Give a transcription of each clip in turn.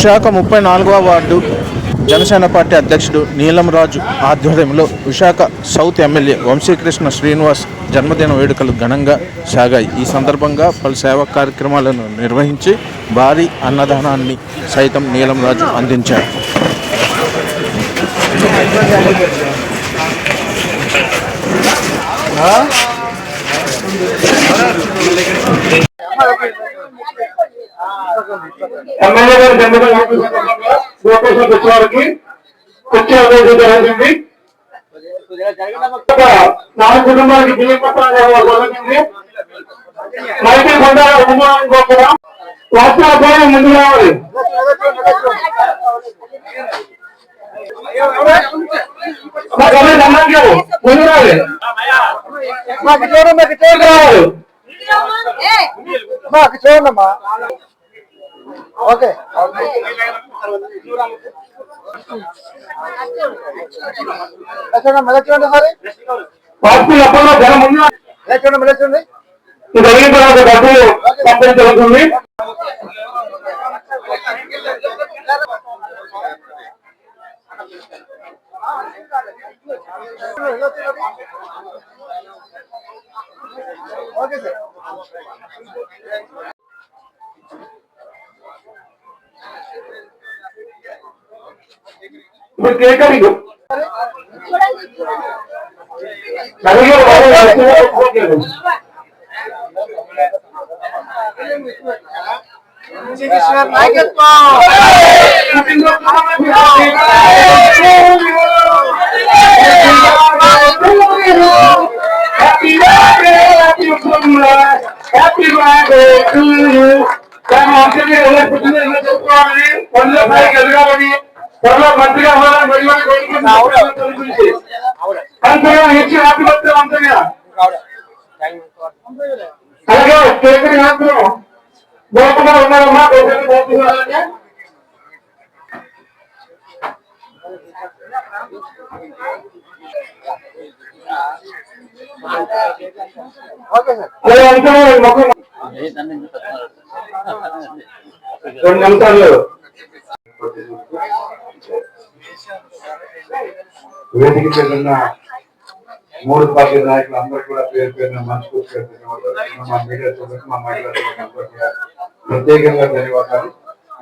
విశాఖ ముప్పై నాలుగవ ward Janasena party అధ్యక్షుడు నీలం రాజు ఆధ్వర్యంలో విశాఖ సౌత్ ఎమ్మెల్యే వంశీకృష్ణ శ్రీనివాస్ జన్మదిన వేడుకలు ఘనంగా సాగాయి. ఈ సందర్భంగా పలు సేవా కార్యక్రమాలను నిర్వహించి భారీ అన్నదానాన్ని సైతం నీలం రాజు అందించారు. ఎమ్మెల్యే గారి జన్మదిన నోటీసులు వచ్చేవారికి వచ్చే అవకాశం జరిగింది నాలుగు కుటుంబాలకి బియ్యం జరిగింది మైకి కొండ ఉమ్మడం గోపుర. వాస్తవ ముందు రావాలి. ముందు రావాలి. మాకు చూడండి మాకు చూడండి. రావాలి. మాకు చూడమ్మా ఓకే. చూడండి మరి. పార్టీ అప్పుడు జనం ముందు చూడండి మళ్ళీ చూడండి. ఇది తర్వాత డబ్బులు ఇప్పుడు కేకరింగ్ నలుగురు వాళ్ళు వస్తున్నారు. Happy birthday, happy birthday, happy birthday to you. కానీ అందరికీ ఎలా పుట్టిందో ఎలా చెప్పుకోవాలని పనుల పైకి ఎదగాలని త్వరలో మంత్రిగా అవ్వాలని మరి మరి కోరుకుంటున్నాను. అంతగా ఇచ్చి హ్యాపీ బర్త్డే అంతగా అలాగే కేకరి మాత్రం గోపంగా ఉన్నారమ్మా గోపంగా పోతున్నారంటే అలా అంటే ముఖం రెండు నిమిషాలు వేదిక మీద మూడు పార్టీ నాయకులు అందరూ కూడా పేరు పేరున మనస్ఫూర్తిగా ధన్యవాదాలు మా మీడియా సోదరులకు మా మహిళా సోదరులకు కూడా ప్రత్యేకంగా ధన్యవాదాలు.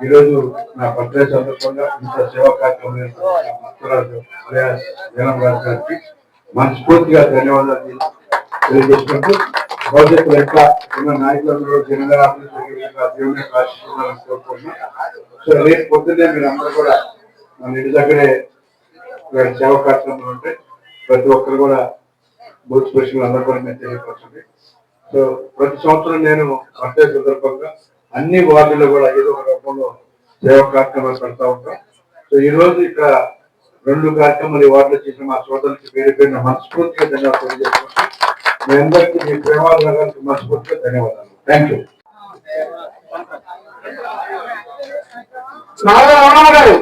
ఈరోజు నా బర్త్డే సందర్భంగా ఇంత సేవా కార్యక్రమం నిర్వహిస్తున్న గారికి మనస్ఫూర్తిగా ధన్యవాదాలు తెలియజేసుకుంటూ భవిష్యత్తు ఎట్లా ఉన్న నాయకులందరూ జనరల్ ఆఫీసర్ సో రేపు పొద్దున్నే మీరు అందరూ కూడా మన ఇంటి దగ్గరే ఇక్కడ సేవ కార్యక్రమాలు ఉంటాయి ప్రతి ఒక్కరు కూడా బూత్ స్పెషల్ అందరూ కూడా మేము తెలియపరచండి. సో ప్రతి సంవత్సరం నేను బర్త్డే సందర్భంగా అన్ని వార్డుల్లో కూడా ఏదో ఒక రూపంలో సేవ కార్యక్రమాలు పెడతా ఉంటాం. సో ఈ రోజు ఇక్కడ రెండు కార్యక్రమాలు ఈ వార్డులో చేసిన మా సోదరులకి పేరు పేరున మనస్ఫూర్తిగా ధన్యవాదాలు తెలియజేసుకుంటాం మీ అందరికీ మీ ప్రేమాలకు మనస్ఫూర్తిగా ధన్యవాదాలు. థ్యాంక్ యూ నారాయణ గారు!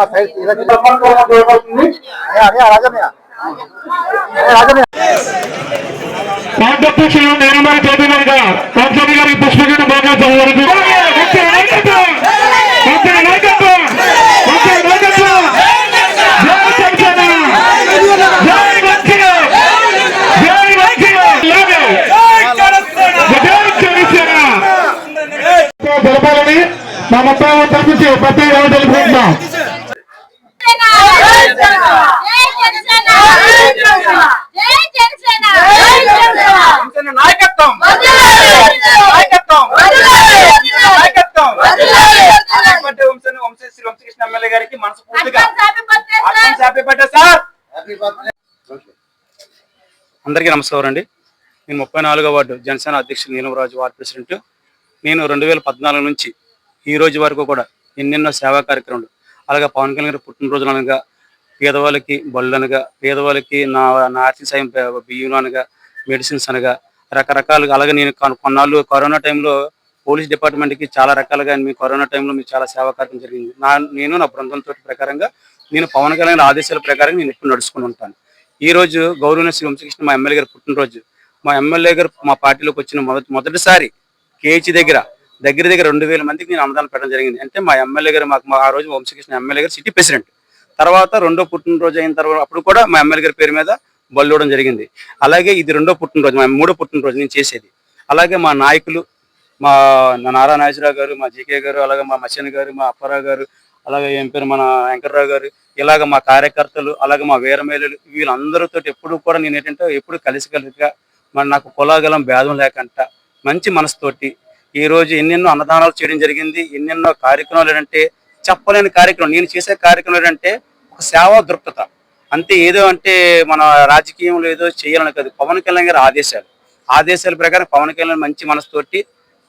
మా సైడ్ ఇలా చేయబడుతుంది పాఠ్యపుస్తకం నిర్మాణ చేతి మీదుగా సంసద్ గారి పుష్పగిన బాగా చదవడానికి జరపాలని మా మొత్తం తరపించి ప్రతి రోజు తెలుపుకుంటున్నాం జై జనసేన జై జనసేన జై జనసేన జై జనసేన నాయకత్వం నాయకత్వం నాయకత్వం అంటే వంశీ వంశీ శ్రీ వంశకృష్ణ ఎమ్మెల్యే గారికి మనస్ఫూర్తిగా అడ్వాన్స్ హ్యాపీ బర్త్డే సార్ అందరికీ నమస్కారం అండి. నేను ముప్పై నాలుగో వార్డు జనసేన అధ్యక్షుడు నీలంరాజు వార్డు ప్రెసిడెంట్. నేను రెండు వేల పద్నాలుగు నుంచి ఈ రోజు వరకు కూడా ఎన్నెన్నో సేవా కార్యక్రమాలు అలాగే పవన్ కళ్యాణ్ గారి పుట్టినరోజులు అనగా పేదవాళ్ళకి బళ్ళు అనగా పేదవాళ్ళకి నా నా ఆర్థిక సాయం బియ్యం అనగా మెడిసిన్స్ అనగా రకరకాలుగా అలాగే నేను కొన్నాళ్ళు కరోనా టైంలో పోలీస్ డిపార్ట్మెంట్కి చాలా రకాలుగా మీ కరోనా టైంలో మీకు చాలా సేవా కార్యక్రమం జరిగింది. నా నేను నా బృందంతో ప్రకారంగా నేను పవన్ కళ్యాణ్ ఆదేశాల ప్రకారం నేను ఎప్పుడు నడుచుకుని ఉంటాను. ఈ రోజు గౌరవ శ్రీ వంశకృష్ణ మా ఎమ్మెల్యే గారు పుట్టినరోజు. మా ఎమ్మెల్యే గారు మా పార్టీలోకి వచ్చిన మొదటి మొదటిసారి కేజీ దగ్గర దగ్గర దగ్గర రెండు వేల మందికి నేను అన్నదానం పెట్టడం జరిగింది. అంటే మా ఎమ్మెల్యే గారు మాకు మా ఆ రోజు వంశకృష్ణ ఎమ్మెల్యే గారు సిటీ ప్రెసిడెంట్. తర్వాత రెండో పుట్టినరోజు అయిన తర్వాత అప్పుడు కూడా మా ఎమ్మెల్యే గారి పేరు మీద బళ్ళు ఇవ్వడం జరిగింది. అలాగే ఇది రెండో పుట్టినరోజు మా మూడో పుట్టినరోజు నేను చేసేది. అలాగే మా నాయకులు మా నా నారా నాగేశ్వరరావు గారు మా జీకే గారు అలాగే మా మచ్చన్ గారు మా అప్పారావు గారు అలాగే ఏం పేరు మన వెంకట్రావు గారు ఇలాగ మా కార్యకర్తలు అలాగే మా వీరమేలు వీళ్ళందరితో ఎప్పుడు కూడా నేను ఏంటంటే ఎప్పుడు కలిసికలిసిగా మరి నాకు కులాగలం భేదం లేకుండా మంచి మనసుతోటి ఈ రోజు ఎన్నెన్నో అన్నదానాలు చేయడం జరిగింది ఎన్నెన్నో కార్యక్రమాలు ఏంటంటే చెప్పలేని కార్యక్రమం నేను చేసే కార్యక్రమం ఏంటంటే ఒక సేవా దృక్పథ. అంతే ఏదో అంటే మన రాజకీయంలో ఏదో చేయాలని కాదు. పవన్ కళ్యాణ్ గారి ఆదేశాలు. ఆదేశాల ప్రకారం పవన్ కళ్యాణ్ మంచి మనసుతోటి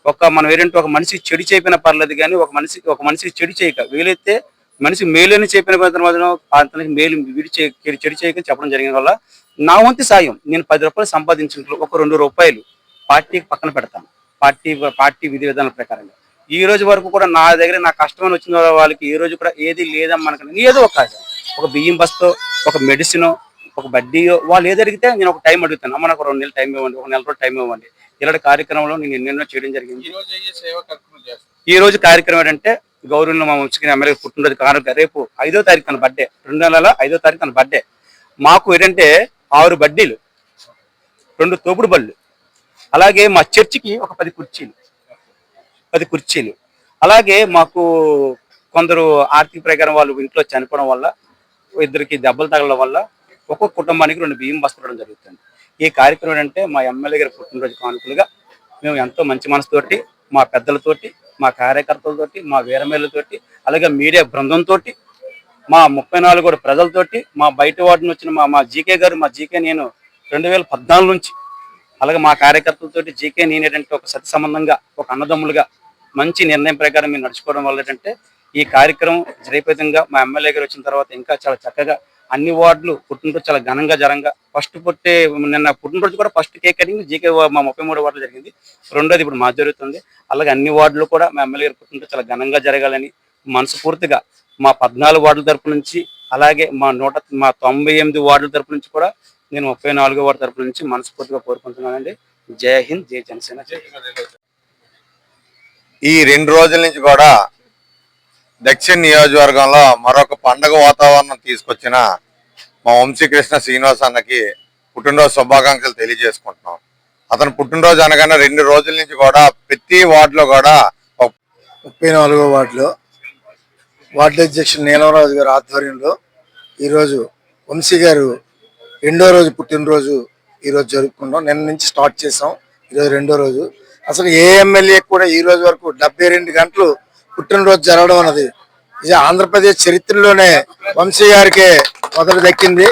ఒక మనం ఏంటంటే ఒక మనిషి చెడు చేయకపోయినా పర్లేదు కానీ ఒక మనిషికి ఒక మనిషికి చెడు చేయక వీలైతే మనిషి మేలు అని చెప్పిన మాత్రం అతనికి మేలు విడి చెడు చేయక చెప్పడం జరిగిన వల్ల నా వంతు సాయం నేను పది రూపాయలు సంపాదించిన ఒక రెండు రూపాయలు పార్టీకి పక్కన పెడతాను. పార్టీ పార్టీ విధి విధానాల ప్రకారంగా. ఈ రోజు వరకు కూడా నా దగ్గర నా కష్టమని వచ్చిన వాళ్ళకి ఈ రోజు కూడా ఏది లేదమ్మా మనకి ఏదో ఒక ఒక బియ్యం బస్తో ఒక మెడిసిన్ ఒక బడ్డీయో వాళ్ళు ఏది అడిగితే నేను ఒక టైం అడుగుతాను. అమ్మ నాకు రెండు నెలలు టైం ఇవ్వండి ఒక నెల రోజులు టైం ఇవ్వండి. ఇలాంటి కార్యక్రమంలో నేను ఎన్నెన్నో చేయడం జరిగింది. ఈ రోజు కార్యక్రమం ఏంటంటే గౌరవంలో మా ముఖ్య ఎమ్మెల్యే పుట్టినరోజు కానుక రేపు ఐదో తారీఖు తన బర్త్డే రెండు నెలల ఐదో తారీఖు తన బర్త్డే మాకు ఏంటంటే ఆరు బడ్డీలు రెండు తోపుడు బళ్ళు అలాగే మా చర్చికి ఒక పది కుర్చీలు పది కుర్చీలు. అలాగే మాకు కొందరు ఆర్థిక ప్రకారం వాళ్ళు ఇంట్లో చనిపోవడం వల్ల ఇద్దరికి దెబ్బలు తగలడం వల్ల ఒక్కొక్క కుటుంబానికి రెండు బియ్యం బస్తడం జరుగుతుంది. ఈ కార్యక్రమం అంటే మా ఎమ్మెల్యే గారి పుట్టినరోజు కానుకలుగా మేము ఎంతో మంచి మనసుతోటి మా పెద్దలతోటి మా కార్యకర్తలతోటి మా వీరమేళ్ళతోటి అలాగే మీడియా బృందంతో మా ముప్పై నాలుగు కూడా ప్రజలతోటి మా బయట వాటిని వచ్చిన మా మా జీకే గారు మా జీకే నేను రెండు వేల పద్నాలుగు నుంచి అలాగే మా కార్యకర్తలతోటి జీకే నేను ఏంటంటే ఒక సత్య సంబంధంగా ఒక అన్నదమ్ములుగా మంచి నిర్ణయం ప్రకారం మేము నడుచుకోవడం వల్ల ఏంటంటే ఈ కార్యక్రమం జయప్రదంగా మా ఎమ్మెల్యే గారు వచ్చిన తర్వాత ఇంకా చాలా చక్కగా అన్ని వార్డులు పుట్టినరోజు చాలా ఘనంగా జరంగా. ఫస్ట్ పుట్టే నిన్న పుట్టినరోజు కూడా ఫస్ట్ కేక్ కటింగ్ జీకే మా ముప్పై మూడు వార్డులు జరిగింది. రెండోది ఇప్పుడు మా జరుగుతుంది. అలాగే అన్ని వార్డులు కూడా మా ఎమ్మెల్యే గారు పుట్టినరోజు చాలా ఘనంగా జరగాలని మనస్ఫూర్తిగా మా పద్నాలుగు వార్డుల తరపు నుంచి అలాగే మా నూట మా తొంభై ఎనిమిది వార్డుల తరపు నుంచి కూడా నేను ముప్పై నాలుగో వార్డు తరపు నుంచి మనస్ఫూర్తిగా కోరుకుంటున్నానండి. జై హింద్ జై జనసేన. జై ఈ రెండు రోజుల నుంచి కూడా దక్షిణ నియోజకవర్గంలో మరొక పండగ వాతావరణం తీసుకొచ్చిన మా వంశీకృష్ణ శ్రీనివాస్ అన్నకి పుట్టినరోజు శుభాకాంక్షలు తెలియజేసుకుంటున్నాం. అతను పుట్టినరోజు అనగానే రెండు రోజుల నుంచి కూడా ప్రతి వార్డులో కూడా ముప్పై నాలుగో వార్డులో వార్డు అధ్యక్షుడు నీలమరాజు గారి ఆధ్వర్యంలో ఈరోజు వంశీ గారు రెండో రోజు పుట్టినరోజు ఈరోజు జరుపుకున్నాం నిన్న నుంచి స్టార్ట్ చేసాం. ఈరోజు రెండో రోజు. అసలు ఏ ఎమ్మెల్యే కూడా ఈ రోజు వరకు డెబ్బై రెండు గంటలు పుట్టినరోజు జరగడం అన్నది. ఇది ఆంధ్రప్రదేశ్ చరిత్రలోనే వంశీ గారికి మొదలు దక్కింది.